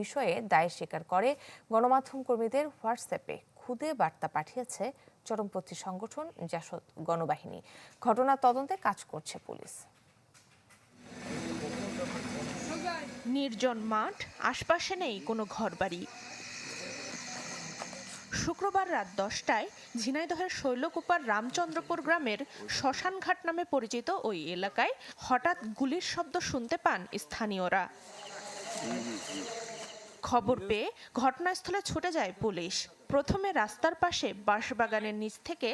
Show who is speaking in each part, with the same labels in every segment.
Speaker 1: বিষয়ে দায় স্বীকার করে গণমাধ্যম কর্মীদের হোয়াটসঅ্যাপে খুদে বার্তা পাঠিয়েছে চরমপন্থী সংগঠন জাসদ গণবাহিনী। ঘটনা তদন্তে কাজ করছে পুলিশ।
Speaker 2: নির্জন মাঠ, আশপাশে নেই কোনো ঘরবাড়ি। শুক্রবার রাত দশটায় ঝিনাইদহের শৈলকুপার রামচন্দ্রপুর গ্রামের শ্মশানঘাট নামে পরিচিত ওই এলাকায় হঠাৎ গুলির শব্দ শুনতে পান স্থানীয়রা। খবর পেয়ে ঘটনাস্থলে ছুটে যায় পুলিশ। প্রথমে রাস্তার পাশে বাঁশবাগানের নিচ থেকে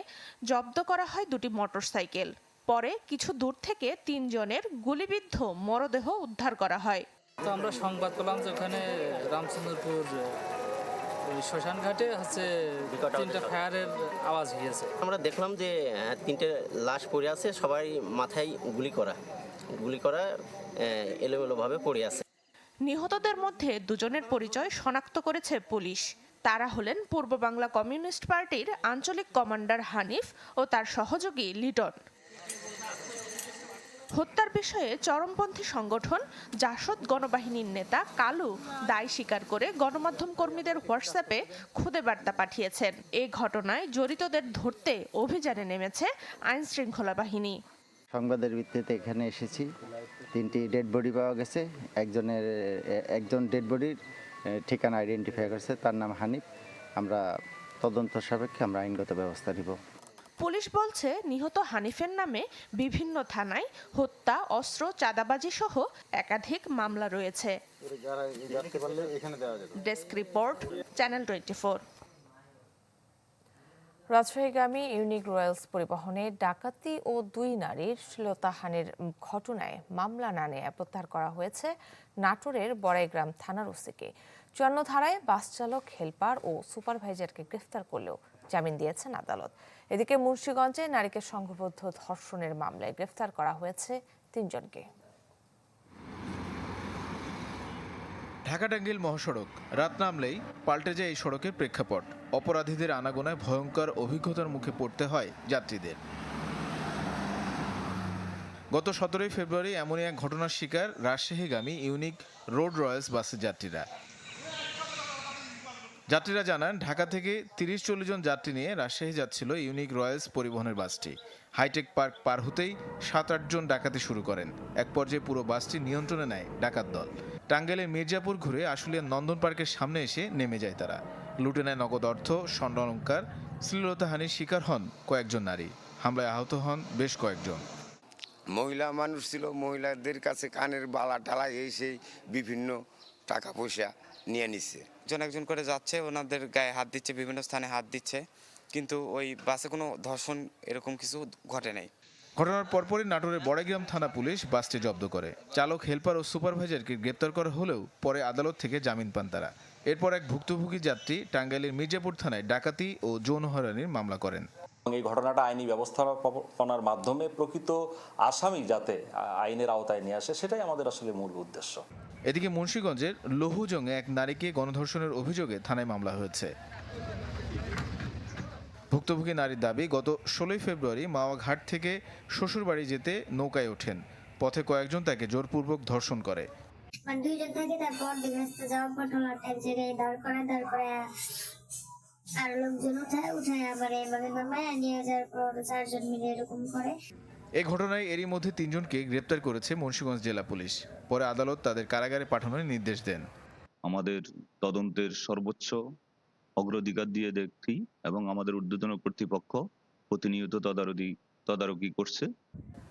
Speaker 2: জব্দ করা হয় দুটি মোটরসাইকেল। পরে কিছু দূর থেকে তিনজনের গুলিবিদ্ধ মরদেহ উদ্ধার করা হয়।
Speaker 3: তো আমরা সংবাদ পেলাম যে ওখানে রামচন্দ্রপুর ওই শ্মশান ঘাটে হচ্ছে তিনটা ফায়ারের আওয়াজ হয়েছে।
Speaker 4: আমরা দেখলাম যে তিনটে লাশ পড়ে আছে সবাই মাথায় গুলি করা। গুলি করা এলোমেলোভাবে পড়ে আছে।
Speaker 2: নিহতদের মধ্যে দুজনের পরিচয় শনাক্ত করেছে পুলিশ। তারা হলেন পূর্ব বাংলা কমিউনিস্ট পার্টির আঞ্চলিক কমান্ডার হানিফ ও তার সহযোগী লিটন। হত্যার বিষয়ে চরমপন্থী সংগঠন জাসদ গণবাহিনীর নেতা কালু দায় স্বীকার করে গণমাধ্যম কর্মীদের হোয়াটসঅ্যাপে খুদে বার্তা পাঠিয়েছেন। এ ঘটনায় জড়িতদের ধরতে অভিযানে নেমেছে আইনশৃঙ্খলা বাহিনী।
Speaker 5: সংবাদের ভিত্তিতে এখানে এসেছি। তিনটি ডেড বডি পাওয়া গেছে। একজনের একজন ডেড বডির ঠিকানা আইডেন্টিফাই করছে। তার নাম হানিফ। আমরা তদন্ত সাপেক্ষে আমরা আইনগত ব্যবস্থা নিব।
Speaker 2: পুলিশ বলছে নিহত হানিফের নামে বিভিন্ন থানায় হত্যা অস্ত্র চাঁদাবাজি সহ একাধিক মামলা রয়েছে। ডেস্ক রিপোর্ট চ্যানেল টোয়েন্টি
Speaker 1: রাজশাহীগামী ইউনিক রয়্যালস পরিবহনে ডাকাতি ও দুই নারীর শ্লীলতাহানির ঘটনায় মামলা না নিয়ে প্রত্যাহার করা হয়েছে নাটোরের বড়াইগ্রাম থানার ওসিকে। চুয়ান্ন ধারায় বাস চালক, হেলপার ও সুপারভাইজারকে গ্রেফতার করলেও জামিন দিয়েছেন আদালত। এদিকে মুন্সীগঞ্জে নারীকে সংঘবদ্ধ ধর্ষণের মামলায় গ্রেফতার করা হয়েছে তিনজনকে।
Speaker 6: ঢাকা টাঙ্গিল মহাসড়ক, রাত নামলেই পাল্টে যায় এই সড়কের প্রেক্ষাপট। অপরাধীদের আনাগোনায় ভয়ঙ্কর অভিজ্ঞতার মুখে পড়তে হয় যাত্রীদের। গত সতেরোই ফেব্রুয়ারি এমনই এক ঘটনার শিকার রাজশাহীগামী ইউনিক রোড রয়্যালস বাসের যাত্রীরা। যাত্রীরা জানান, ঢাকা থেকে তিরিশ চল্লিশ জন যাত্রী নিয়ে রাজশাহী যাচ্ছিল ইউনিক রয়্যালস পরিবহনের বাসটি। হাইটেক পার্ক পার হতেই সাত আটজন ডাকাতি শুরু করেন। এক পর্যায়ে পুরো বাসটি নিয়ন্ত্রণে নেয় ডাকাত দল। টাঙ্গাইলের মির্জাপুর ঘুরে আশুলিয়ার নন্দন পার্কের সামনে এসে নেমে যায় তারা। লুটে নেয় নগদ অর্থ স্বর্ণালঙ্কার শ্লীলতাহানির শিকার হন কয়েকজন নারী। হামলায় আহত হন বেশ কয়েকজন।
Speaker 7: মহিলা মানুষ ছিল মহিলাদের কাছে কানের বালা টালা এই সেই বিভিন্ন টাকা পয়সা নিয়ে নিচ্ছে
Speaker 8: একজন একজন করে যাচ্ছে ওনাদের গায়ে হাত দিচ্ছে বিভিন্ন স্থানে হাত দিচ্ছে কিন্তু ওই বাসে কোনো ধর্ষণ এরকম কিছু ঘটে নাই।
Speaker 6: ঘটনার পরপরই নাটোরের বড়াইগ্রাম থানা পুলিশ বাসটি জব্দ করে। চালক হেলপার ও সুপারভাইজারকে গ্রেপ্তার করা হলেও পরে আদালত থেকে জামিন পান তারা। এরপর এক ভুক্তভোগী যাত্রী টাঙ্গাইলের মির্জাপুর থানায় ডাকাতি ও যৌন হয়রানির মামলা করেন।
Speaker 9: এবং এই ঘটনাটা আইনি ব্যবস্থাপনার মাধ্যমে প্রকৃত আসামি যাতে আইনের আওতায় নিয়ে আসে সেটাই আমাদের আসলে মূল উদ্দেশ্য।
Speaker 6: এদিকে মুন্সীগঞ্জের লৌহুজংয়ে এক নারীকে গণধর্ষণের অভিযোগে থানায় মামলা হয়েছে। ভুক্তভোগী নারীর দাবি গত ষোলোই ফেব্রুয়ারি মাওয়া ঘাট থেকে শ্বশুরবাড়ি যেতে নৌকায় ওঠেন। পথে কয়েকজন তাকে জোরপূর্বক ধর্ষণ করে।
Speaker 10: মানে দুইজন থাকে তারপর বিভ্যস্ত যাওয়ার পর টলার এক জায়গায় দাঁড় করায় দাঁড় করায় আর লোকজন উঠায় উঠায় আবার এভাবে নামায় নিয়ে যাওয়ার পর চারজন মিলে এরকম করে।
Speaker 6: এই ঘটনায় এরই মধ্যে তিনজনকে গ্রেপ্তার করেছে মুন্সীগঞ্জ জেলা পুলিশ। পরে আদালত তাদের কারাগারে পাঠানোর নির্দেশ দেন।
Speaker 11: আমাদের তদন্তের সর্বোচ্চ অগ্রাধিকার দিয়ে দেখছি এবং আমাদের ঊর্ধ্বতন কর্তৃপক্ষ প্রতিনিয়ত তদারকি তদারকি করছে।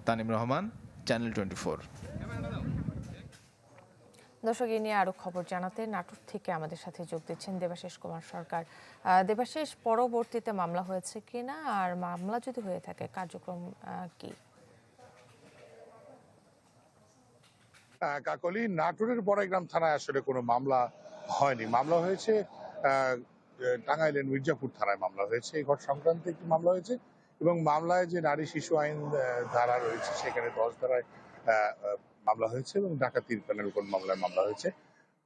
Speaker 6: তানিম রহমান চ্যানেল টোয়েন্টি
Speaker 1: দর্শক এ নিয়ে আরও খবর জানাতে নাটোর থেকে আমাদের সাথে যোগ দিচ্ছেন দেবাশিস কুমার সরকার। দেবাশিস পরবর্তীতে মামলা হয়েছে কিনা? আর মামলা যদি হয়ে থাকে কার্যক্রম আহ, কি?
Speaker 12: আহ, কাকলি নাটোরের বড়াইগ্রাম থানায় আসলে কোনো মামলা হয়নি। মামলা হয়েছে আহ, টাঙ্গাইলের মির্জাপুর থানায় মামলা হয়েছে। এই ঘট সংক্রান্ত একটি মামলা হয়েছে এবং মামলায় যে নারী শিশু আইন ধারা রয়েছে সেখানে দশ ধারায় মামলা হয়েছে এবং ডাকাতির প্যানেল কোন মামলায় মামলা হয়েছে।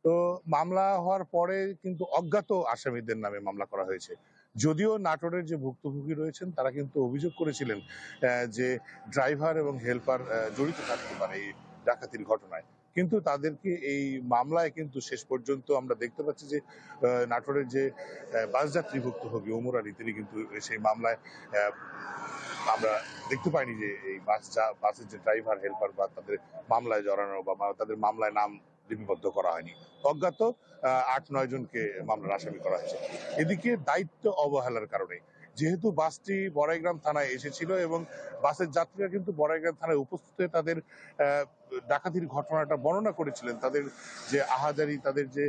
Speaker 12: তো মামলা হওয়ার পরে কিন্তু অজ্ঞাত আসামিদের নামে মামলা করা হয়েছে। যদিও নাটোরের যে ভুক্তভোগী রয়েছেন, তারা কিন্তু অভিযোগ করেছিলেন যে ড্রাইভার এবং হেল্পার জড়িত থাকতে পারে এই ডাকাতির ঘটনায়। কিন্তু তাদেরকে এই মামলায় কিন্তু শেষ পর্যন্ত আমরা দেখতে পাচ্ছি যে নাটোরের যে আহ, বাসযাত্রী ভুক্তভোগী ওমর আলী তিনি কিন্তু সেই মামলায় আমরা দেখতে পাইনি যে এই বাস যা- বাসের যে ড্রাইভার হেল্পার বা তাদের মামলায় জড়ানো বা তাদের মামলায় নাম লিপিবদ্ধ করা হয়নি। অজ্ঞাত আট নয় জনকে মামলার আসামি করা হয়েছে। এদিকে দায়িত্ব অবহেলার কারণে যেহেতু বাসটি বড়াইগ্রাম থানায় এসেছিল এবং বাসের যাত্রীরা কিন্তু বড়াইগ্রাম থানায় উপস্থিত হয়ে তাদের ডাকাতির ঘটনাটা বর্ণনা করেছিলেন। তাদের যে আহাজারি, তাদের যে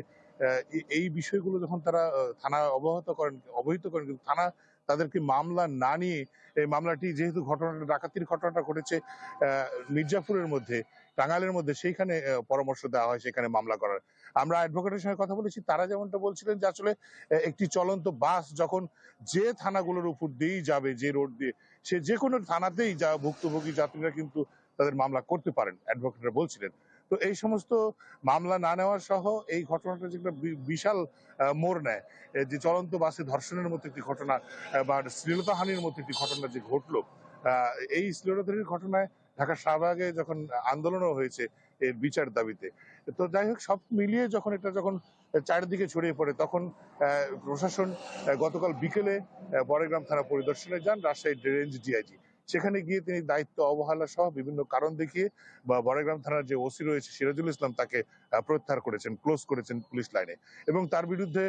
Speaker 12: এই বিষয়গুলো যখন তারা থানা অবহিত করেন অবহিত করেন, কিন্তু থানা তাদেরকে মামলা না নিয়ে, এই মামলাটি যেহেতু ঘটনাটা, ডাকাতির ঘটনাটা ঘটেছে মির্জাপুরের মধ্যে, টাঙ্গাইলের মধ্যে, সেইখানে পরামর্শ দেওয়া হয় সেখানে মামলা করার। আমরা অ্যাডভোকেটের সঙ্গে কথা বলেছি, তারা যেমনটা বলছিলেন যে আসলে একটি চলন্ত বাস যখন যে থানাগুলোর উপর দিয়েই যাবে, যে রোড দিয়ে, সে যে কোনো থানাতেই যা ভুক্তভোগী যাত্রীরা কিন্তু তাদের মামলা করতে পারেন অ্যাডভোকেটরা বলছিলেন। তো এই সমস্ত মামলা না নেওয়া সহ এই ঘটনাটা যে একটা বিশাল মোড় নেয়। যে চলন্ত বাসে ধর্ষণের মতো একটি ঘটনা বা শ্লীলতাহানির মতো একটি ঘটনা যে ঘটলো এই শ্লীলতাহানির ঘটনায় ঢাকা শাহবাগে যখন আন্দোলনও হয়েছে এর বিচার দাবিতে। তো যাই হোক, সব মিলিয়ে যখন এটা যখন চারিদিকে ছড়িয়ে পড়ে, তখন প্রশাসন গতকাল বিকেলে বড়গ্রাম থানা পরিদর্শনে যান রাজশাহী রেঞ্জ ডিআইজি সেখানে গিয়ে তিনি দায়িত্ব অবহেলা সহ বিভিন্ন কারণ দেখিয়ে বা বড়গ্রাম থানার যে ওসি রয়েছে সিরাজুল ইসলাম তাকে প্রত্যাহার করেছেন, ক্লোজ করেছেন পুলিশ লাইনে। এবং তার বিরুদ্ধে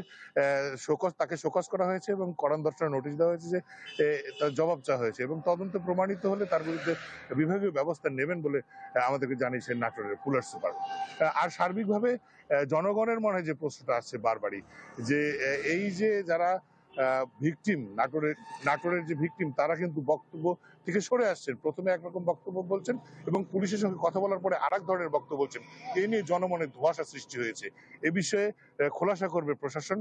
Speaker 12: শোকজ, তাকে শোকজ করা হয়েছে এবং করান দর্শনের নোটিশ দেওয়া হয়েছে যে তার জবাব চাওয়া হয়েছে এবং তদন্ত প্রমাণিত হলে তার বিরুদ্ধে বিভাগীয় ব্যবস্থা নেবেন বলে আমাদেরকে জানিয়েছেন নাটোরের পুলিশ সুপার। আর সার্বিকভাবে জনগণের মনে যে প্রশ্নটা আসছে বারবারই যে এই যে যারা ভিকটিম, নাটোরের নাটোরের যে ভিকটিম তারা কিন্তু বক্তব্য থেকে সরে আসছেন। প্রথমে একরকম বক্তব্য বলছেন এবং পুলিশের সঙ্গে কথা বলার পরে আরেক ধরনের বক্তব্য বলছেন। এই নিয়ে জনমনে ধোঁয়াশা সৃষ্টি হয়েছে। এ বিষয়ে খোলাসা করবে প্রশাসন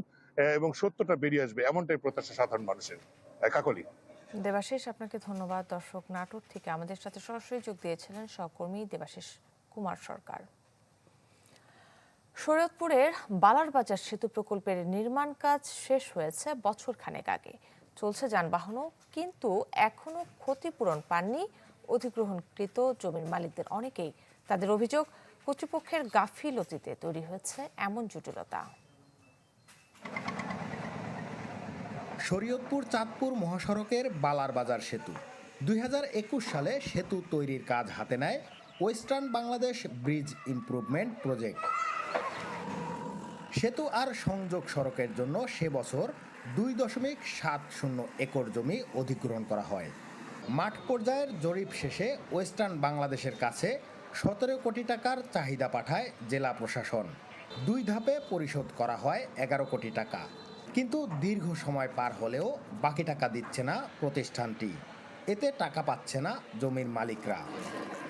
Speaker 12: এবং সত্যটা বেরিয়ে আসবে এমনটাই প্রত্যাশা সাধারণ মানুষের। কাকলি।
Speaker 1: দেবাশিস, আপনাকে ধন্যবাদ। দর্শক নাটোর থেকে আমাদের সাথে সরাসরি যোগ দিয়েছিলেন সহকর্মী দেবাশিস কুমার সরকার। শরীয়তপুরের বালারবাজার সেতু প্রকল্পের নির্মাণ কাজ শেষ হয়েছে বছর খানেক আগে। চলছে যানবাহনও, কিন্তু এখনও ক্ষতিপূরণ পাননি অধিগ্রহণকৃত জমির মালিকদের অনেকেই। তাদের অভিযোগ, কর্তৃপক্ষের গাফিলতিতে তৈরি হয়েছে এমন জটিলতা।
Speaker 13: শরীয়তপুর চাঁদপুর মহাসড়কের বালার বাজার সেতু। দুই হাজার একুশ সালে সেতু তৈরির কাজ হাতে নেয় western Bangladesh bridge improvement project. সেতু আর সংযোগ সড়কের জন্য সে বছর দুই দশমিক সাত শূন্য একর জমি অধিগ্রহণ করা হয়। মাঠ পর্যায়ের জরিপ শেষে ওয়েস্টার্ন বাংলাদেশের কাছে সতেরো কোটি টাকার চাহিদা পাঠায় জেলা প্রশাসন। দুই ধাপে পরিশোধ করা হয় এগারো কোটি টাকা। কিন্তু দীর্ঘ সময় পার হলেও বাকি টাকা দিচ্ছে না প্রতিষ্ঠানটি। এতে টাকা পাচ্ছে না জমির মালিকরা।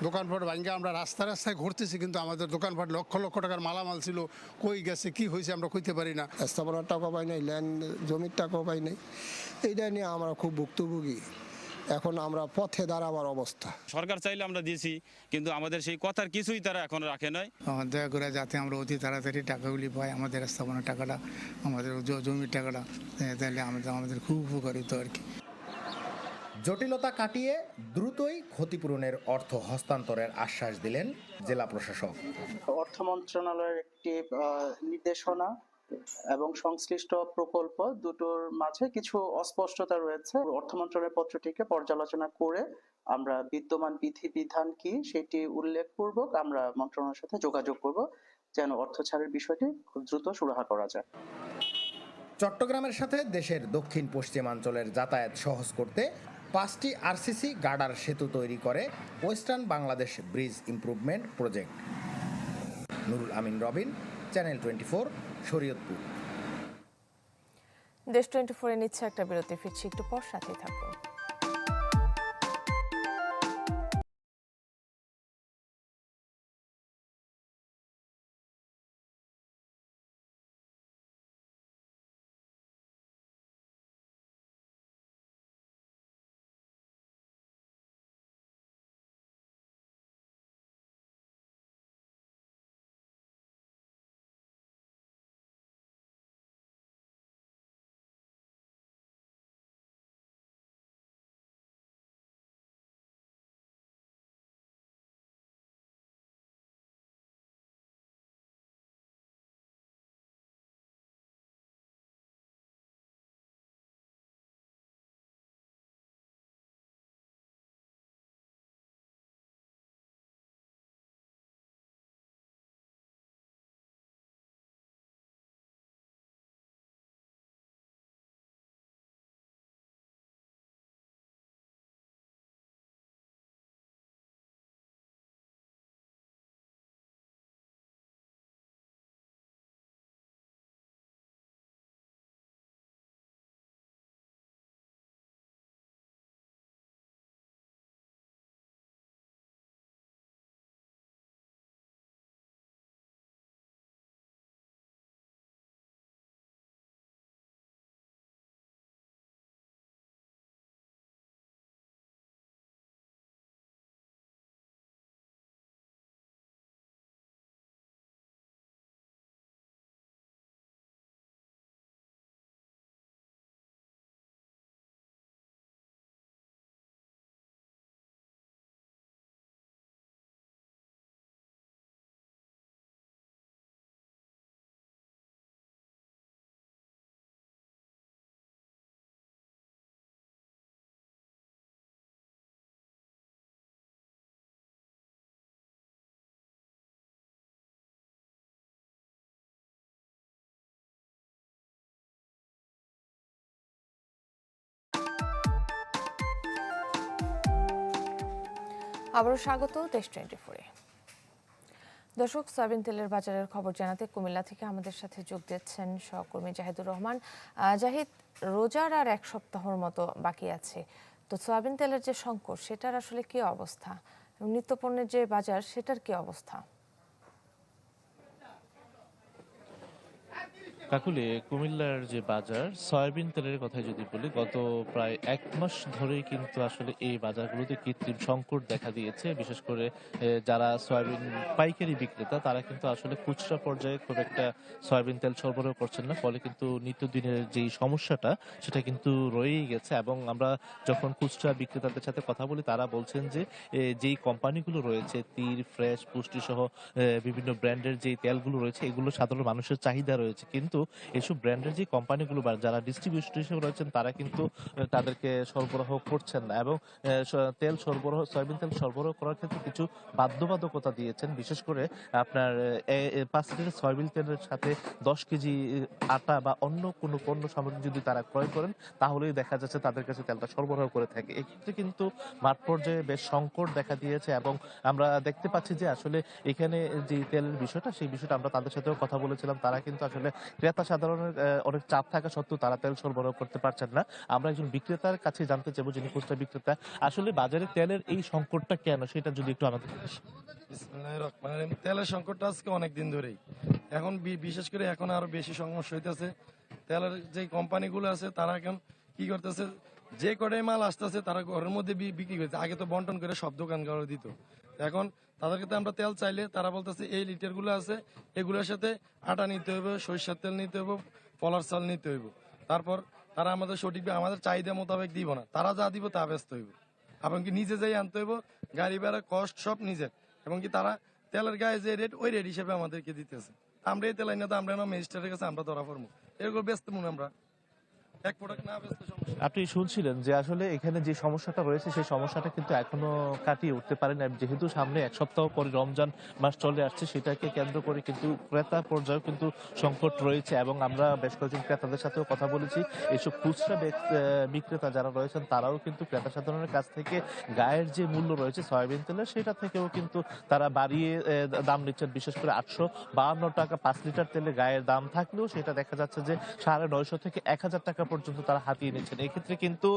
Speaker 14: দোকানপাট ভাঙ্গে আমরা রাস্তা রাস্তায় ঘুরতেছি কিন্তু আমাদের দোকানপাট লক্ষ লক্ষ টাকার মালামাল ছিল। কই গেছে কি হয়েছে আমরা কইতে পারি না।
Speaker 15: স্থাপনার টাকা পাই নাই ল্যান্ড জমির টাকাও পাই নাই। এইটা নিয়ে আমরা খুব ভুক্তভোগী। এখন আমরা পথে দাঁড়াবার অবস্থা।
Speaker 16: সরকার চাইলে আমরা দিয়েছি কিন্তু আমাদের সেই কথার কিছুই তারা এখন রাখে নাই।
Speaker 14: দয়া করে যাতে আমরা অতি তাড়াতাড়ি টাকাগুলি পাই আমাদের স্থাপনার টাকাটা আমাদের জমির টাকাটা তাহলে আমাদের আমাদের খুব উপকারিত আর কি।
Speaker 13: জটিলতা কাটিয়ে দ্রুতই ক্ষতিপূরণের অর্থ হস্তান্তরের আশ্বাস দিলেন জেলা প্রশাসক।
Speaker 17: অর্থ মন্ত্রণালয়ের একটি নির্দেশনা এবং সংশ্লিষ্ট প্রকল্প দুটোর মাঝে কিছু অস্পষ্টতা রয়েছে। অর্থ মন্ত্রণালয়ের পত্রটিকে পর্যালোচনা করে আমরা বিদ্যমান বিধিবিধান কি সেটি উল্লেখপূর্বক আমরা মন্ত্রণালয়ের সাথে যোগাযোগ করব যেন অর্থ ছাড়ের বিষয়টি খুব দ্রুত সুরাহা করা যায়।
Speaker 13: চট্টগ্রামের সাথে দেশের দক্ষিণ পশ্চিমাঞ্চলের যাতায়াত সহজ করতে পাঁচটি আরসিসি গার্ডার সেতু তৈরি করে western Bangladesh bridge improvement project. Nurul Amin Robin, channel twenty four Shariatpur.
Speaker 1: Desh twenty ফোরে নিচ্ছে একটা বিরতি, ফিরছি একটু পর সাথে থাকুন। আবারও স্বাগত দেশ টোয়েন্টি ফোরে। দর্শক, সয়াবিন তেলের বাজারের খবর জানাতে কুমিল্লা থেকে আমাদের সাথে যোগ দিচ্ছেন সহকর্মী জাহিদুর রহমান। জাহিদ, রোজার আর এক সপ্তাহর মতো বাকি আছে। তো সয়াবিন তেলের যে সংকট, সেটার আসলে কি অবস্থা? নিত্যপণ্যের যে বাজার, সেটার কি অবস্থা?
Speaker 18: কাকুলে, কুমিল্লার যে বাজার, সয়াবিন তেলের কথা যদি বলি, গত প্রায় এক মাস ধরেই কিন্তু আসলে এই বাজারগুলোতে কৃত্রিম সংকট দেখা দিয়েছে। বিশেষ করে যারা সয়াবিন পাইকারি বিক্রেতা, তারা কিন্তু আসলে খুচরা পর্যায়ে খুব একটা সয়াবিন তেল সরবরাহ করছেন না। ফলে কিন্তু নিত্যদিনের যেই সমস্যাটা, সেটা কিন্তু রয়েই গেছে এবং আমরা যখন খুচরা বিক্রেতাদের সাথে কথা বলি, তারা বলছেন যে যেই কোম্পানিগুলো রয়েছে তীর ফ্রেশ পুষ্টি সহ বিভিন্ন ব্র্যান্ডের যেই তেলগুলো রয়েছে, এগুলো সাধারণ মানুষের চাহিদা রয়েছে। কিন্তু এসব ব্র্যান্ডের যে কোম্পানিগুলো বা যারা ডিস্ট্রিবিউটর হিসেবে রয়েছেন, তারা কিন্তু তাদেরকে সরবরাহ করছেন না এবং তেল সরবরাহ, সয়াবিন তেল সরবরাহ করার ক্ষেত্রে কিছু বাধ্যবাধকতা দিয়েছেন। বিশেষ করে আপনার পাঁচ লিটার সয়াবিন তেলের সাথে দশ কেজি আটা বা অন্য কোনো পণ্য সামগ্রী যদি তারা ক্রয় করেন, তাহলেই দেখা যাচ্ছে তাদের কাছে তেলটা সরবরাহ করে থাকে। এক্ষেত্রে কিন্তু মাঠ পর্যায়ে বেশ সংকট দেখা দিয়েছে এবং আমরা দেখতে পাচ্ছি যে আসলে এখানে যে তেলের বিষয়টা, সেই বিষয়টা আমরা তাদের সাথেও কথা বলেছিলাম। তারা কিন্তু আসলে ক্রেতা সাধারণের অনেক চাপ থাকা সত্ত্বেও তারা তেল সরবরাহ করতে পারছেন না। আমরা একজন বিক্রেতার কাছে জানতে চাইব যিনি খুচরা বিক্রেতা। আসলে বাজারে তেলের এই সংকটটা কেন? সেটা যদি একটু আমাদের
Speaker 19: তেলের সংকটটা আজকে অনেক দিন ধরেই। এখন বিশেষ করে এখন আরও বেশি সমস্যা হইতেছে। তেলের যে কোম্পানিগুলো আছে, তারা এখন কি করতেছে? যে কটাই মাল আসতেছে, তারা ঘরের মধ্যে বিক্রি করছে। আগে তো বন্টন করে সব দোকান দিত। এখন তাদেরকে তো আমরা তেল চাইলে তারা বলতেছে, এই লিটারগুলো আছে, এগুলোর সাথে আটা নিতে হবে সরিষার তেল নিতে হবে পলার চাল নিতে হইব। তারপর তারা আমাদের সঠিক আমাদের চাহিদা মোতাবেক দিব না। তারা যা দিব তা ব্যস্ত হইব। এবং কি নিজে যাই আনতে হইব, গাড়ি ভাড়া, কষ্ট সব নিজের। এবং কি তারা তেলের গায়ে যে রেট ওই রেট হিসেবে আমাদেরকে দিতেছে। আমরা এই তেল আইনা তো আমরা ম্যাজিস্ট্রেটের কাছে আমরা ধরা পড়ব। এরকম ব্যস্ত মনে আমরা এক প্রোডাক্ট না ব্যস্ত সমস্যা
Speaker 18: আপনি শুনছিলেন যে আসলে এখানে যে সমস্যাটা রয়েছে, সেই সমস্যাটা কিন্তু এখনও কাটিয়ে উঠতে পারেনি আর যেহেতু সামনে এক সপ্তাহ পরে রমজান মাস চলে আসছে, সেটাকে কেন্দ্র করে কিন্তু ক্রেতা পর্যায়েও কিন্তু সংকট রয়েছে এবং আমরা বেশ কয়েকজন ক্রেতাদের সাথেও কথা বলেছি। এইসব খুচরা বিক্রেতা যারা রয়েছেন, তারাও কিন্তু ক্রেতা সাধারণের কাছ থেকে গায়ের যে মূল্য রয়েছে সয়াবিন তেলের, সেটা থেকেও কিন্তু তারা বাড়িয়ে দাম নিচ্ছেন। বিশেষ করে আটশো বাহান্ন টাকা পাঁচ লিটার তেলে গায়ের দাম থাকলেও সেটা দেখা যাচ্ছে যে সাড়ে নয়শো থেকে এক হাজার টাকা পর্যন্ত তারা হাতিয়ে নিচ্ছেন এক্ষেত্রে কিন্তু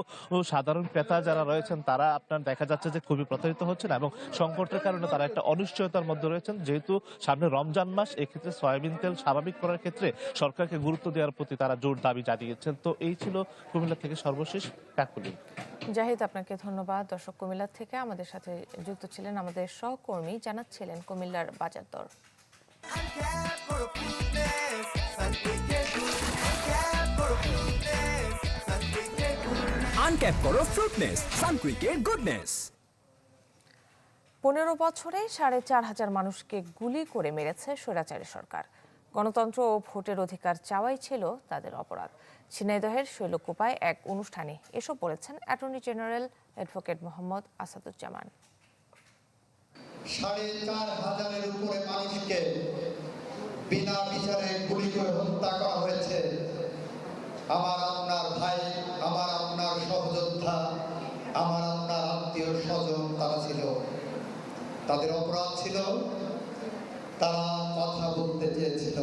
Speaker 18: সাধারণ ক্রেতা যারা রয়েছেন, তারা আপনার দেখা যাচ্ছে যে খুবই প্রতারিত হচ্ছেন এবং সংকটের কারণে তারা একটা অনিশ্চয়তার মধ্যে রয়েছেন। যেহেতু সামনে রমজান মাস, এক্ষেত্রে সয়াবিন তেল স্বাভাবিক করার ক্ষেত্রে সরকারকে গুরুত্ব দেওয়ার প্রতি তারা জোর দাবি জানিয়েছেন। তো এই ছিল কুমিল্লা থেকে সর্বশেষ কাকুলি।
Speaker 1: জাহিদ, আপনাকে ধন্যবাদ। দর্শক কুমিল্লা থেকে আমাদের সাথে যুক্ত ছিলেন আমাদের সহকর্মী, জানাচ্ছিলেন কুমিল্লার বাজার দর। পনেরো বছরে সাড়ে চার হাজার মানুষকে গুলি করে মেরেছে স্বৈরাচারী সরকার। গণতন্ত্র ও ভোটের অধিকার চাওয়াই ছিল তাদের অপরাধ। ঝিনাইদহের শৈলকুপায় এক অনুষ্ঠানে এসব বলেছেন attorney general advocate Mohammad Asaduzzaman.
Speaker 20: সাড়ে চার হাজারের উপরে মানুষকে বিনা বিচারে গুলি করে হত্যা করা হয়েছে। আমার আপনার ভাই, আমার আপনার সহযোদ্ধা, আমার আপনার আত্মীয় স্বজন তারা ছিল। তাদের অপরাধ ছিল, তারা কথা বলতে চেয়েছিল।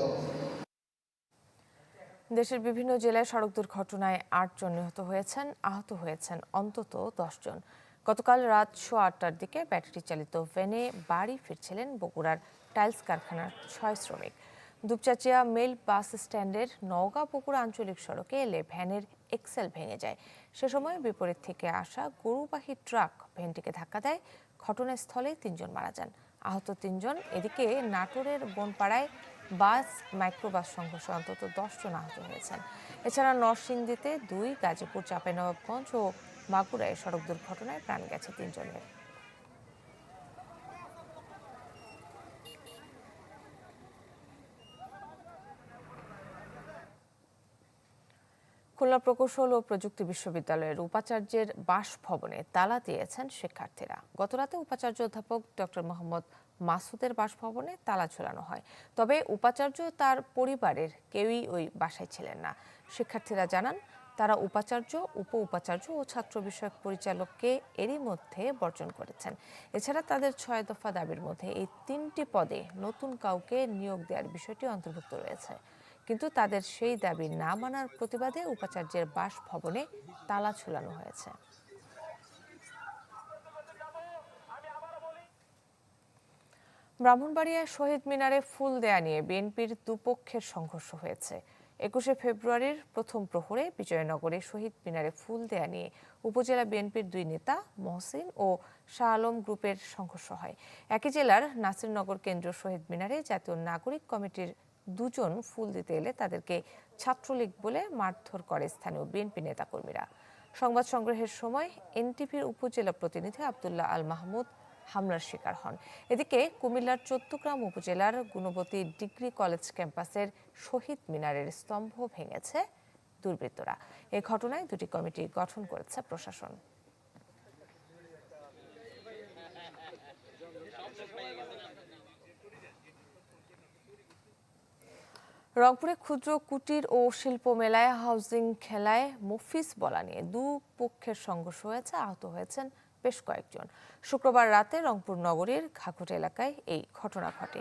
Speaker 1: দেশের বিভিন্ন জেলায় সড়ক দুর্ঘটনায় আটজন নিহত হয়েছেন, আহত হয়েছেন অন্তত জন গতকাল রাত সোয়া আটটার দিকে ব্যাটারি চালিত ভ্যানে বাড়ি ফিরছিলেন বগুড়ার টাইলস কারখানার ছয় শ্রমিক। দুপচাচিয়া মেল বাস স্ট্যান্ডের নওগাঁ বগুড়া আঞ্চলিক সড়কে এলে ভ্যানের এক্সেল ভেঙে যায়। সে সময় বিপরীত থেকে আসা গরুবাহী ট্রাক ভ্যানটিকে ধাক্কা দেয়। ঘটনাস্থলে তিনজন মারা যান। আহত তিনজন এদিকে নাটোরের বনপাড়ায় বাস, মাইক্রোবাস সংঘর্ষে অন্তত দশজন আহত হয়েছেন। এছাড়া নরসিংদীতে দুই, গাজীপুর, চাঁপাইনবাবগঞ্জ ও বাঁকুড়ায় সড়ক দুর্ঘটনায় প্রাণ গেছে তিনজনের। খুলনা প্রকৌশল ও প্রযুক্তি বিশ্ববিদ্যালয়ের উপাচার্যের বাসভবনে তালা দিয়েছেন শিক্ষার্থীরা। গতরাতে উপাচার্য অধ্যাপক ডক্টর মোহাম্মদ মাসুদের বাসভবনে তালা ঝোলানো হয়। তবে উপাচার্য তার পরিবারের কেউই ওই বাসায় ছিলেন না। শিক্ষার্থীরা জানান তারা উপাচার্য উপ উপাচার্য ও ছাত্র বিষয়ক পরিচালককে এরই মধ্যে বর্জন করেছেন। এছাড়া তাদের ছয় দফা দাবির মধ্যে এই তিনটি পদে নতুন কাউকে নিয়োগ দেওয়ার বিষয়টি অন্তর্ভুক্ত রয়েছে। কিন্তু তাদের সেই দাবি না মানার প্রতিবাদে উপাচার্যের বাসভবনে তালা ঝুলানো হয়েছে। ব্রাহ্মণবাড়িয়ায় শহীদ মিনারে ফুল দেয়া নিয়ে বিএনপির দুপক্ষের সংঘর্ষ হয়েছে। একুশে ফেব্রুয়ারির প্রথম প্রহরে বিজয়নগরে শহীদ মিনারে ফুল দেয়া নিয়ে উপজেলা বিএনপির দুই নেতা, মহসিন ও শাহ আলম গ্রুপের সংঘর্ষ হয়। একই জেলার নাসিরনগর কেন্দ্রীয় শহীদ মিনারে জাতীয় নাগরিক কমিটির দুজন ফুল দিতে এলে তাদেরকে ছাত্রলীগ বলে মারধর করে স্থানীয় বিএনপি নেতাকর্মীরা। সংবাদ সংগ্রহের সময় এনটিভির উপজেলা প্রতিনিধি আবদুল্লাহ আল মাহমুদ হামলার শিকার হন। এদিকে কুমিল্লার চট্টগ্রাম উপজেলার গুণবতী ডিগ্রি কলেজ ক্যাম্পাসের শহীদ মিনারের স্তম্ভ ভেঙেছে দুর্বৃত্তরা। এই ঘটনায় দুটি কমিটি গঠন করেছে প্রশাসন। রংপুরে ক্ষুদ্র কুটির ও শিল্প মেলায় হাউজিং খেলায় মফিজ বলা নিয়ে দু পক্ষের সংঘর্ষ হয়েছে, আহত হয়েছেন বেশ কয়েকজন। শুক্রবার রাতে রংপুর নগরীর ঘাঘট এলাকায় এই ঘটনা ঘটে।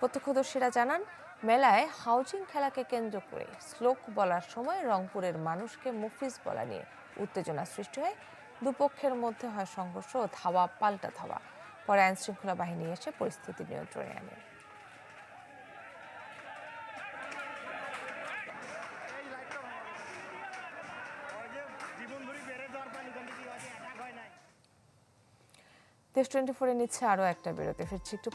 Speaker 1: প্রত্যক্ষদর্শীরা জানান, মেলায় হাউজিং খেলাকে কেন্দ্র করে শ্লোক বলার সময় রংপুরের মানুষকে মুফিজ বলা নিয়ে উত্তেজনা সৃষ্টি হয়। দুপক্ষের মধ্যে হয় সংঘর্ষ ও ধাওয়া, পাল্টা ধাওয়া। পরে আইনশৃঙ্খলা বাহিনী এসে পরিস্থিতি নিয়ন্ত্রণে আনে। টোয়েন্টি ফোরে নিচ্ছে আরও একটা বেরোতে। ফিরছি একটু